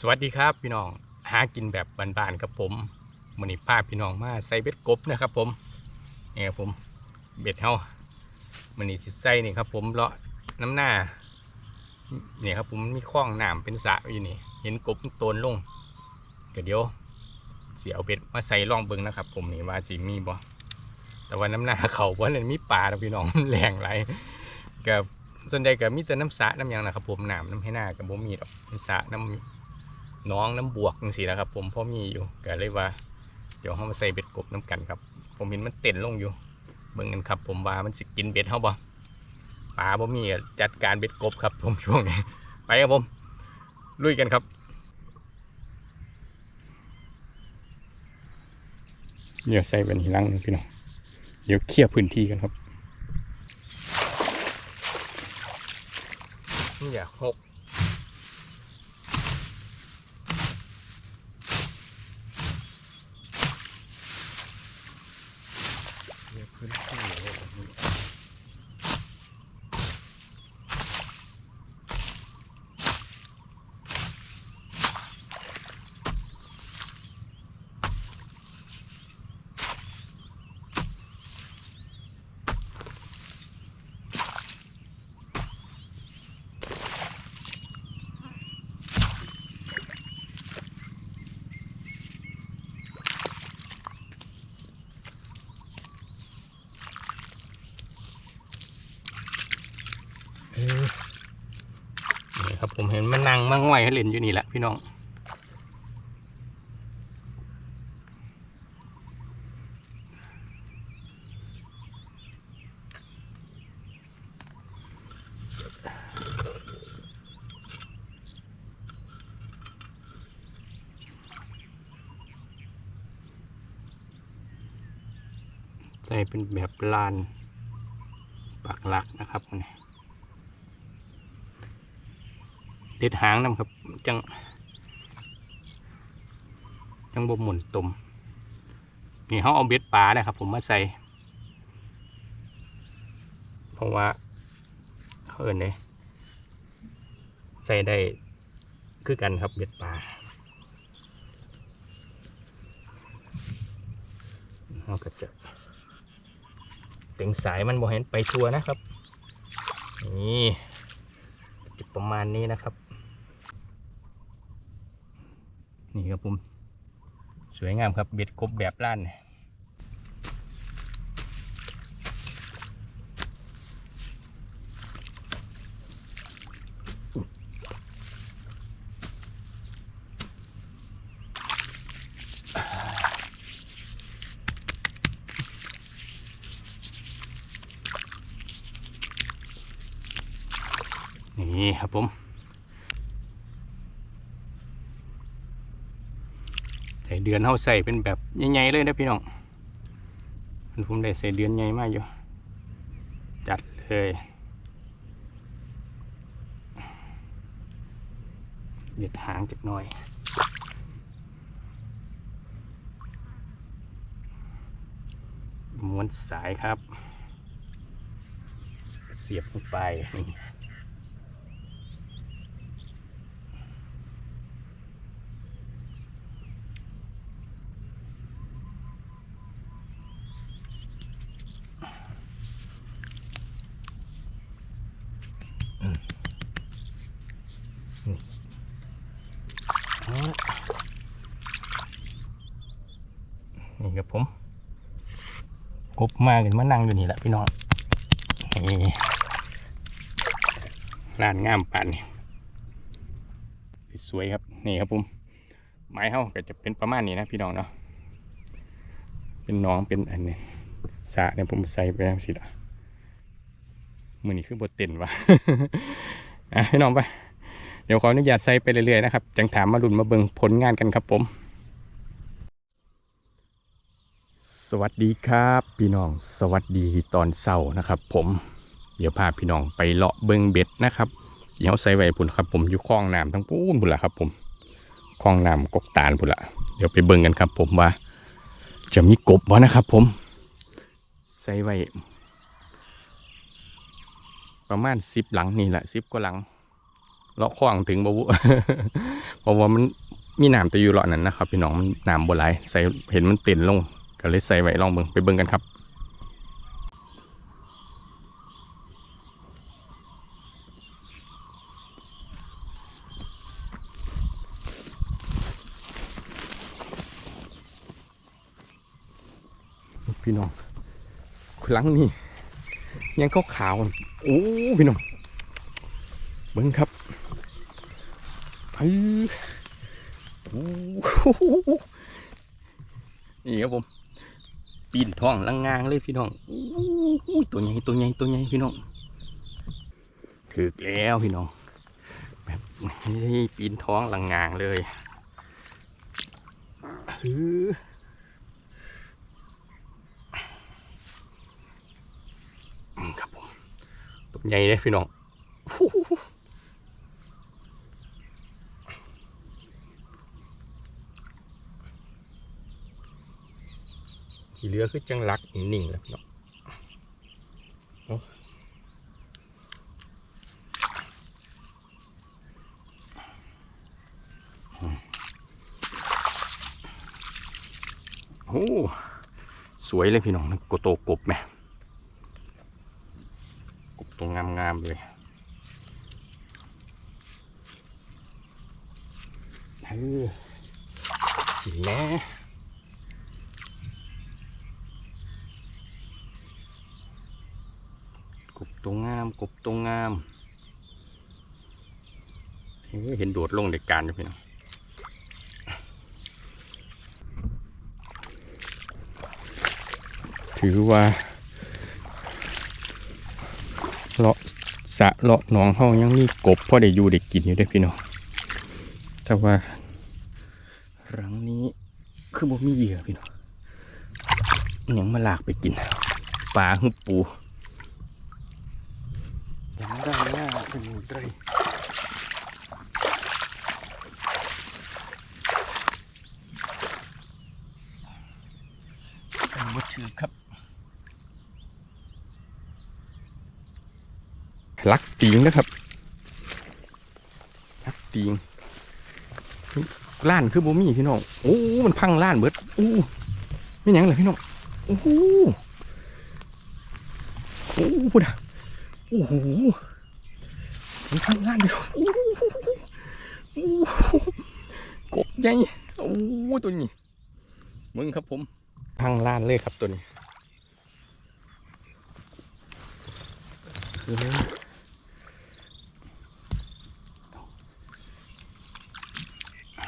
สวัสดีครับพี่น้องหากินแบบบ้านๆครับผมมันนี้พาพี่น้องมาใส่เบ็ดกบนะครับผมนี่ครับผมเบ็ดเฮามันนี้สิใส่นี่ครับผมเลาะน้ำหน้าเนี่ยครับผมมันมีคลองหน้ำเป็นสะอยู่นี่ เห็นกบมันโตนลงก็เดี๋ยวเสิเอาเบ็ดมาใส่ล่องเบิงนะครับผมนี่ว่าสิมีบ่แต่ว่าน้ำหน้าเขาว่าเนี่ยมีปลาพี่น้องแรงไหลกับส่วนใหญ่ก็มีแต่น้ำสะน้ำยังนะครับผมหน้ำน้ำให้หน้ากับบ่มีดอกน้ำสะน้ำ น้องน้ำบวกจังซี่นะครับ ผมพ่อมีอยู่ก็เลยว่า เดี๋ยวเขามาใส่เบ็ดกบน้ำกันครับ ผมเห็นมันเต้นลงอยู่ เบิ่งกันครับ ผมว่ามันสิกินเบ็ดเขาบ่ปลาบ่มีก็จัดการเบ็ดกบครับ ผมช่วงนี้ไปครับผมลุยกันครับเดี๋ยวใส่เป็นทีหลังหนึ่งพี่น้องเดี๋ยวเคลียร์พื้นที่กันครับนี่อย่าหก เรียกพื้นที่เลยแบบนี้เออนี่ครับผมเห็ มั่งมั่งไหวให้เล่นอยู่นี่แหละพี่น้องใส่เป็นแบบลานปักหลักนะครับนี่ ติดหางนำครับ จัง จังบ่หมุนตุ่มนี่เขาเอาเบ็ดปลานะครับ ผมมาใส่เพราะว่าเขาเอินเลยใส่ได้คือกันครับเบ็ดปลาเราก็จะเต็งสายมันบ่เห็นไปทัวนะครับ นี่ประมาณนี้นะครับ นี่ ครับผม สวยงามครับเบ็ดกบแบบล้านนี่ครับผม ใส่เดือนเขาใส่เป็นแบบใหญ่ๆเลยนะพี่น้องอันผมได้ใส่เดือนใหญ่มากอยู่ จัดเลยเด็ดหางจักหน่อยม้วนสายครับ เสียบลงไปนี่ นี่ครับผมกบมากันมานั่งอยู่นี่แหละพี่น้องนี่ร้านงามป่านนี่สวยครับนี่ครับผมไม้เฮาก็จะเป็นประมาณนี้นะพี่น้องเนาะเป็นน้องเป็นอันนี้สะเนี่ยผมใส่ไปแล้วสิละมือนี้คือบทเต้นวะอะพี่น้องไป เดี๋ยวขออนุญาตใส่ไปเรื่อยๆนะครับจังถามมาลุ่นมาเบิงผลงานกันครับผม สวัสดีครับพี่น้องสวัสดีตอนเช้านะครับ ผมเดี๋ยวพาพี่น้องไปเลาะเบิงเบ็ดนะครับเดี๋ยวใส่ไว้พุ่นครับผมอยู่คลองน้ำทั้งปูนพุ่นละครับ ผมคลองน้ำกกตาลพุ่นละเดี๋ยวไปเบิงกันครับ ผมว่า จะมีกบวะนะครับ ผม ใส่ไว้ประมาณสิบหลังนี่แหละสิบกว่าหลัง เลาะคว้างถึงบ่บุเพราะว่ามันมีน้ำแต่อยู่เลาะนั้นนะครับ พี่น้องมันน้ำบ่ไหลใส่เห็นมันเต็นลงก็เลยใส่ไว้ลองเบิ่งไปเบิ่งกันครับพี่น้องครั้งนี้ยังก็ขาวๆโอ้พี่น้องเบิ้งครับ นี่ครับผม ปีนท้องลังงางเลยพี่น้องโอ้ยตัวใหญ่ตัวใหญ่ตัวใหญ่พี่น้องถึกแล้วพี่น้อง แบบปีนท้องลังงางเลยฮืออืมครับผมตัวใหญ่เลยพี่น้อง ที่เหลือคือจังรักนิ่งๆแล้วพี่น้องโอ้โอ้สวยเลยพี่น้องนะโกโตกบแม่กบตรงงามๆเลยเออสีแม่กบ ตรงงาม กบตรงงามเห็นโดดลงเด็กการอยู่พี่น้องถือว่าเลาะสะเลาะหนองเฮายังมีกบพอได้อยู่ได้กินอยู่เด้พี่น้องแต่ว่ารังนี้คือบ่มีเหยื่อพี่น้องอยังมาลากไปกินปลาหุบปูยังได้ หน้าเป็นหมดเลยเป็นวัตถุครับลักตีงนะครับ ลักตีงล้านคือบ่มีพี่น้อง โอ้ มันพังล้านเบิดโอ้ไม่หยังเลยพี่น้อง โอ้โหโอ้พูดอะโอ้โห มันพังล้านเลยโอ้โหโอ้โหกบใหญ่โอ้ตัวนี้มึงครับผมพังล้านเลยครับตัวนี้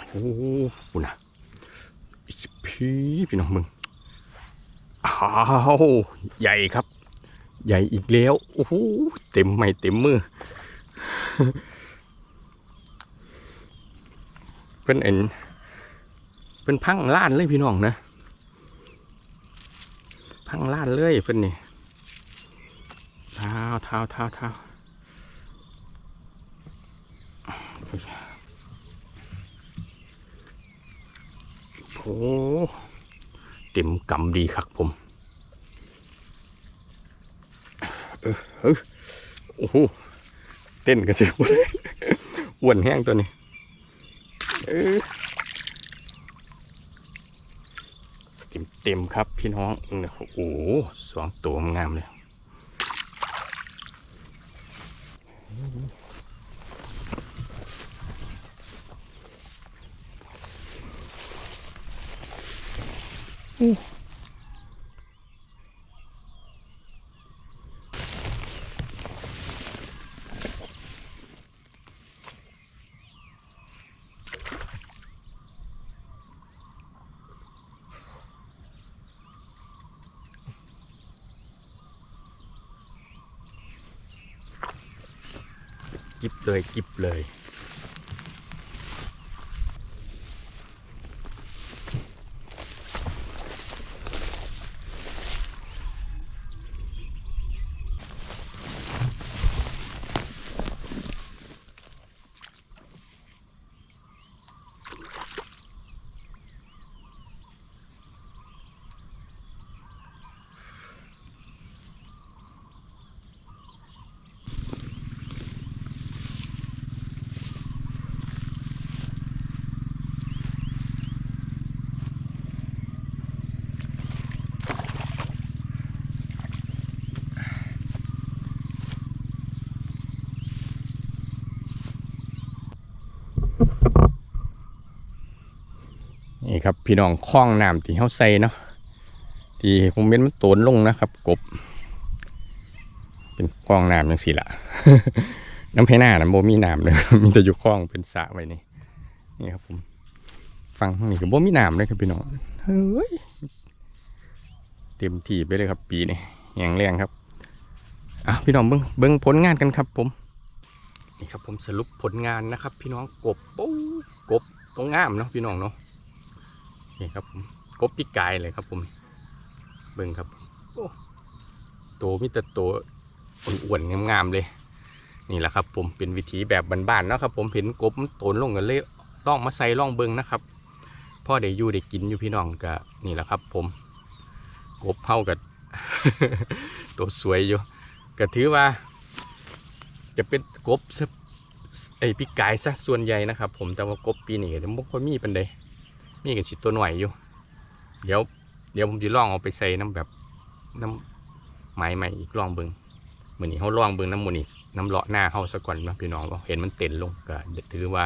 โอ้โหปุ่นอะพี่พี่น้องมึงอ้าวใหญ่ครับ ใหญ่อีกแล้ว โอ้โหเต็มไม่เต็มมือ เพิ่นเอ็นเป็นพังล้านเลยพี่น้องนะ พังล้านเลยเพิ่นนี่เท้าเท้าเท้าเท้าโอ้เต็มกำดีครับผมเออเออโอ้โห ต้นกันสิอ้วนแห้งตัวนี้เต็มเต็มครับพี่น้องโอ้โหสองตัวงามเลยกิ บเลยกิบเลย นี่ครับพี่น้องคล้องน้ำที่เขาใส่เนาะที่ผมเป็นมันโตนลงนะครับ กบ เป็นคล้องน้ำยังสิละน้ำเพน้านะโบมีน้ำเลยมีแต่อยู่คล้องเป็นสระไว้นี่นี่ครับผมฟังนี่ก็บ่มีน้ำเลยครับพี่น้องเฮ้ยเต็มที่ไปเลยครับปีนี้แหงแรงครับอะพี่น้องเบิ้งเบิ้งผลงานกันครับผม นี่ครับผมสรุปผลงานนะครับ พี่น้องกบปู๊กบตรงงามเนาะพี่น้องเนาะนี่ครับผมกบปีกไก่เลยครับผมเบิ้งครับโอ้โตมีแต่โตอ้วนๆงามๆเลย นี่แหละครับ ผมเป็นวิธีแบบบ้านๆนะครับ ผมเห็นกบมันโตนลงกันเลยล่องมาใส่ล่องเบิ้งนะครับพ่อได้อยู่ได้กินอยู่พี่น้องก็นี่แหละครับ ผมกบเฮากับตัวสวยอยู่ก็ถือว่า จะเป็นกบซไอพี่กายซะส่วนใหญ่นะครับผมแต่ว่ากบปีนี้ก็บ่ค่อยมีปันใดมีกันสิตัวหน่อยอยู่ เดี๋ยวเดี๋ยวผมจะลองเอาไปใส่น้ำแบบน้ำไม้ใหม่อีกลองเบิงมือนี้เขาลองเบิงน้ำมูนี่น้ำเลาะหน้าเขาซะก่อนนะพี่น้องเห็นมันเต็นลงก็ถือว่า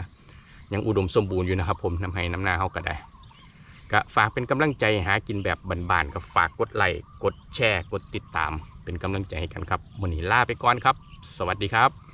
ยังอุดมสมบูรณ์อยู่นะครับ ผมน้ำให้น้ำหน้าเขาก็ได้ก็ฝากเป็นกำลังใจหากินแบบบานๆก็ฝากกดไลค์กดแชร์กดติดตาม เป็นกำลังใจให้กันครับวันนี้ลาไปก่อนครับ สวัสดีครับ